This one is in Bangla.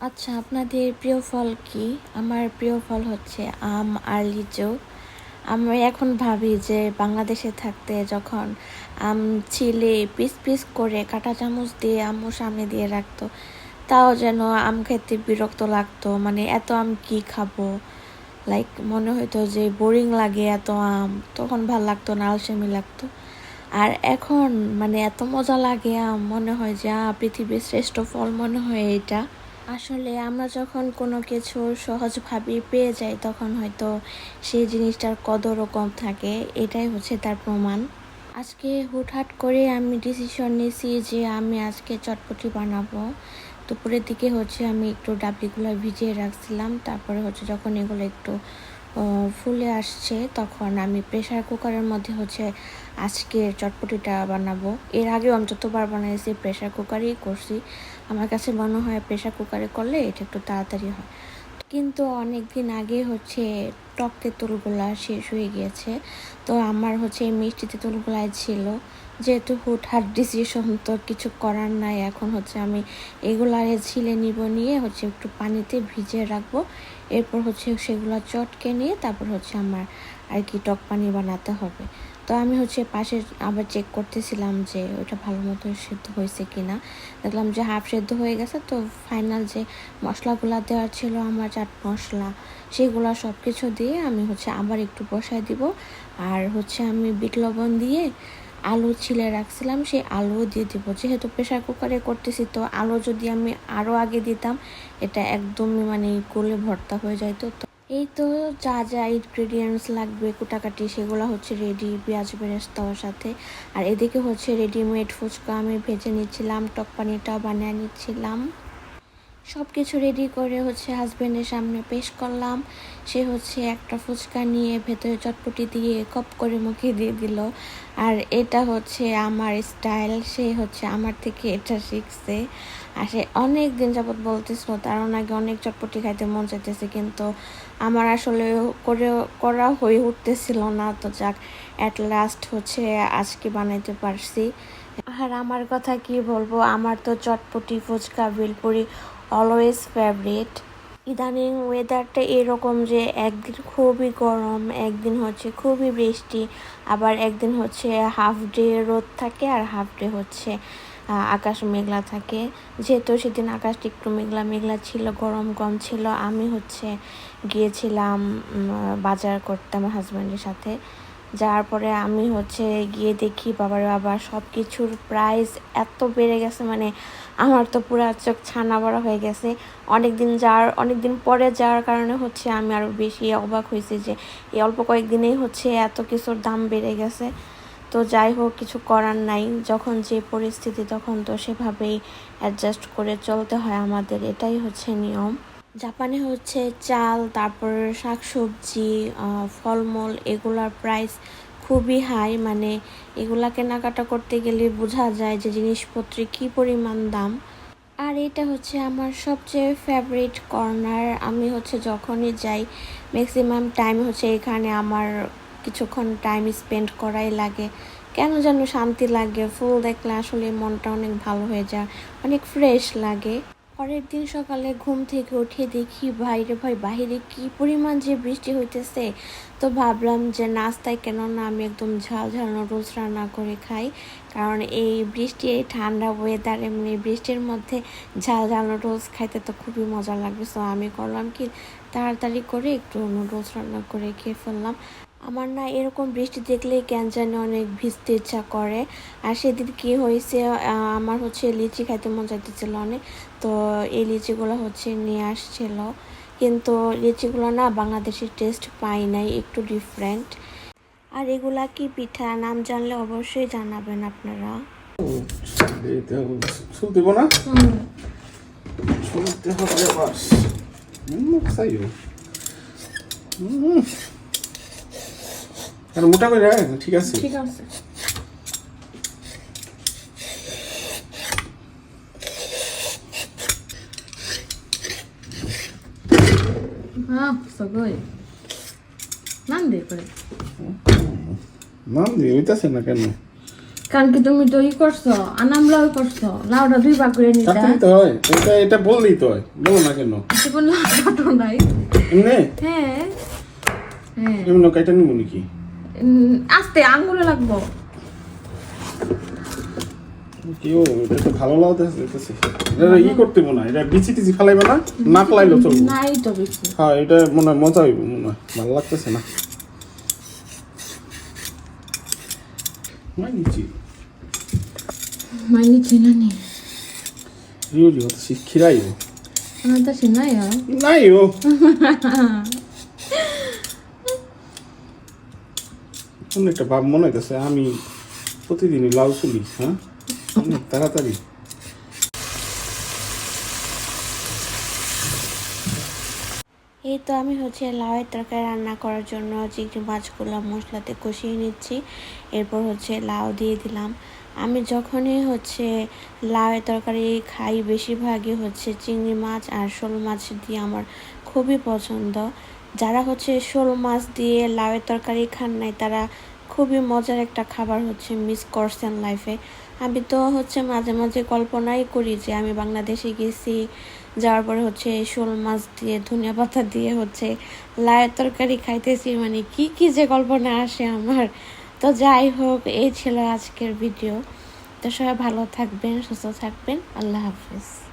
আচ্ছা আপনাদের প্রিয় ফল কি? আমার প্রিয় ফল হচ্ছে আম আর লিচু আমি এখন ভাবি যে বাংলাদেশে থাকতে যখন আম ছিলে পিস পিস করে কাঁটা চামচ দিয়ে আম্মু সামনে দিয়ে রাখতো, তাও যেন আম খেতে বিরক্ত লাগতো। মানে এত আম কি খাব? লাইক মনে হতো যে বোরিং লাগে এত আম। তখন ভালো লাগতো না, আলসেমি লাগতো। আর এখন মানে এত মজা লাগে আম, মনে হয় যে পৃথিবীর শ্রেষ্ঠ ফল মনে হয় এটা। আসলে আমরা যখন কোনো কিছু সহজভাবে পেয়ে যাই, তখন হয়তো সেই জিনিসটার কদরও কম থাকে। এটাই হচ্ছে তার প্রমাণ। আজকে হুটহাট করে আমি ডিসিশন নিয়েছি যে আমি আজকে চটপটি বানাবো। দুপুরের দিকে হচ্ছে আমি একটু ডাবলিগুলো ভিজিয়ে রাখছিলাম। তারপরে হচ্ছে যখন এগুলো একটু ফুলে আসছে, তখন আমি প্রেশার কুকারের মধ্যে হচ্ছে আজকে চটপটিটা বানাবো। এর আগেও আমি যতবার বানাইছি প্রেশার কুকারেই করছি। আমার কাছে মনে হয় প্রেসার কুকারে করলে এটা একটু তাড়াতাড়ি হয়। কিন্তু অনেক দিন আগে হচ্ছে টক তেঁতুলগুলা শেষ হয়ে গিয়েছে। তো আমার হচ্ছে মিষ্টি তেঁতুলগুলাই ছিল। যেহেতু হুট হুটহাট ডিসিশন তো কিছু করার নাই, এখন হচ্ছে আমি এগুলারে ছিলে নিব নিয়ে হচ্ছে একটু পানিতে ভিজিয়ে রাখব। এরপর হচ্ছে সেগুলো চটকে নিয়ে তারপর হচ্ছে আমার আর কি টক পানি বানাতে হবে। তো আমি হচ্ছে পাশে আবার চেক করতেছিলাম যে ওটা ভালো মতো সেদ্ধ হয়েছে কি না দেখলাম যে হাফ সেদ্ধ হয়ে গেছে, তো ফাইনাল যে মশলাগুলো দেওয়ার ছিল আমার চাট মশলা, সেগুলো সব কিছু দিয়ে আমি হচ্ছে আবার একটু বসায় দিব। আর হচ্ছে আমি বিট লবণ দিয়ে আলু ছিলে রাখছিলাম, সেই আলুও দিয়ে দিব। যেহেতু প্রেশার কুকারে করতেছি, তো আলু যদি আমি আরও আগে দিতাম, এটা একদমই মানে গলে ভর্তা হয়ে যাইতো। তো এই তো যা যা ইনগ্রেডিয়েন্টস লাগবে, কুটাকাটি, সেগুলো হচ্ছে রেডি পেঁয়াজ বেরেস্তার সাথে। আর এদিকে হচ্ছে রেডিমেড ফুচকা আমি ভেজে নিচ্ছিলাম, টক পানিটাও বানিয়ে নিচ্ছিলাম। সব কিছু রেডি করে হচ্ছে হাজব্যান্ডের সামনে পেশ করলাম। সে হচ্ছে একটা ফুচকা নিয়ে ভেতরে চটপটি দিয়ে কপ করে মুখে দিয়ে দিল। আর এটা হচ্ছে আমার স্টাইল সে হচ্ছে আমার থেকে এটা শিখছে। আর সে অনেক দিন যাবৎ বলতেছিল, তার আগে অনেক চটপটি খাইতে মন চাইতেছে, কিন্তু আমার আসলে করে, করা হয়ে উঠতেছিল না। তো যাক অ্যাট লাস্ট হচ্ছে আজকে বানাইতে পারছি। আর আমার কথা কি বলব, আমার তো চটপটি, ফুচকা বেলপুরি অলওয়েজ ফেভারিট ইদানিং ওয়েদারটা এরকম যে একদিন খুবই গরম, একদিন হচ্ছে খুবই বৃষ্টি, আবার একদিন হচ্ছে হাফ ডে রোদ থাকে আর হাফ ডে হচ্ছে আকাশ মেঘলা থাকে। যেহেতু সেদিন আকাশটা একটু মেঘলা মেঘলা ছিল, গরম কম ছিল, আমি হচ্ছে গিয়েছিলাম বাজার করতে আমার হাজব্যান্ডের সাথে। যার পরে আমি হচ্ছে গিয়ে দেখি, বাবার বাবা সব কিছুর প্রাইস এত বেড়ে গেছে মানে আমার তো পুরো চোখ ছানা বড়া হয়ে গেছে। অনেক দিন যাওয়ার অনেক দিন পরে যাওয়ার কারণে হচ্ছে আমি আরও বেশি অবাক হয়েছি যে এই অল্প কয়েকদিনেই হচ্ছে এত কিছুর দাম বেড়ে গেছে। তো যাই হোক, কিছু করার নাই। যখন যে পরিস্থিতি, তখন তো সেভাবেই অ্যাডজাস্ট করে চলতে হয় আমাদের। এটাই হচ্ছে নিয়ম। জাপানে হচ্ছে চাল, তারপর শাকসবজি ফলমূল, এগুলার প্রাইস খুবই হাই মানে এগুলা কেনাকাটা করতে গেলে বোঝা যায় যে জিনিসপত্রের কি পরিমাণ দাম। আর এটা হচ্ছে আমার সবচেয়ে ফেভারিট কর্নার আমি হচ্ছে যখনই যাই ম্যাক্সিমাম টাইম হচ্ছে এখানে আমার কিছুক্ষণ টাইম স্পেন্ড করাই লাগে। কেন যেন শান্তি লাগে ফুল দেখলে আসলে মনটা অনেক ভালো হয়ে যায়, অনেক ফ্রেশ লাগে। পরের দিন সকালে ঘুম থেকে উঠে দেখি বাইরে ভাই বাইরে কি পরিমাণ যে বৃষ্টি হইতেছে? তো ভাবলাম যে, নাস্তায় কেন না আমি একদম ঝাল ঝাল নুডলস রান্না করে খাই? কারণ এই বৃষ্টি, এই ঠান্ডা ওয়েদার এমনি বৃষ্টির মধ্যে ঝাল ঝাল নুডলস খাইতে তো খুবই মজা লাগবে। সো আমি করলাম কি, তাড়াতাড়ি করে একটু নুডলস রান্না করে খেয়ে ফেললাম। আমার না এরকম বৃষ্টি দেখলেই কেন জানি অনেক ভিজতে ইচ্ছা করে। আর সেদিন কি হয়েছে আমার হচ্ছে লিচি খাইতে মন চাইতেছিল অনেক তো এই লিচিগুলো হচ্ছে নিয়ে আসছিল। কিন্তু লিচিগুলো না বাংলাদেশের টেস্ট পাই নাই একটু ডিফারেন্ট আর এগুলা কি পিঠা? নাম জানলে অবশ্যই জানাবেন আপনারা। না? হবে কেন মোটা করে রাখ ঠিক আছে? ঠিক আছে। না কেন? কারণ কি তুমি তো ই করছ আনাম লাউ করছ লাউটা দুই ভাগ করে হয় এটা এটা বললেই তো বলো না কেন? আচ্ছা, না লাউ আচ্ছা, নাই। এমনি? হ্যাঁ হ্যাঁ। এমনি কাইটা নিব নাকি? আস্তে আঙ্গুলে লাগবো। কেউ এটা তো ভালো লাগতেছে। এটা ই করতে মনে হয় এটা বিচি টিচি ফালাইবে না? না ফালাইলেও চলবে। নাই তো বেশি হ্যাঁ এটা মনে হয় মজা হইব মনে হয়। ভালো লাগতেছে না। মাইনিছি মাইনি চিনা নি। রিও রিও তো আমার তো আর নাই ও কোন একটা ভাব মনে হইতেছে, আমি প্রতিদিনই লাউ চুলি হ্যাঁ? অনেক তাড়াতাড়ি। এই তো আমি হচ্ছে লাউয়ের তরকারি রান্না করার জন্য চিংড়ি মাছগুলো মশলাতে কষিয়ে নিচ্ছি। এরপর হচ্ছে লাউ দিয়ে দিলাম। আমি যখনই হচ্ছে লাউয়ের তরকারি খাই, বেশিরভাগই হচ্ছে চিংড়ি মাছ আর শোল মাছ দিয়ে আমার খুবই পছন্দ। যারা হচ্ছে শোল মাছ দিয়ে লাউয়ের তরকারি খান নাই, তারা খুবই মজার একটা খাবার হচ্ছে মিস করছেন লাইফে। আমি তো হচ্ছে মাঝে মাঝে কল্পনাই করি যে আমি বাংলাদেশে গেছি, যাওয়ার পরে হচ্ছে শোল মাছ দিয়ে, ধনিয়া পাতা দিয়ে হচ্ছে লায়ের তরকারি খাইতেছি মানে কি কি যে কল্পনা আসে আমার। তো যাই হোক, এই ছিল আজকের ভিডিও। তো সবাই ভালো থাকবেন, সুস্থ থাকবেন, আল্লাহ হাফিজ।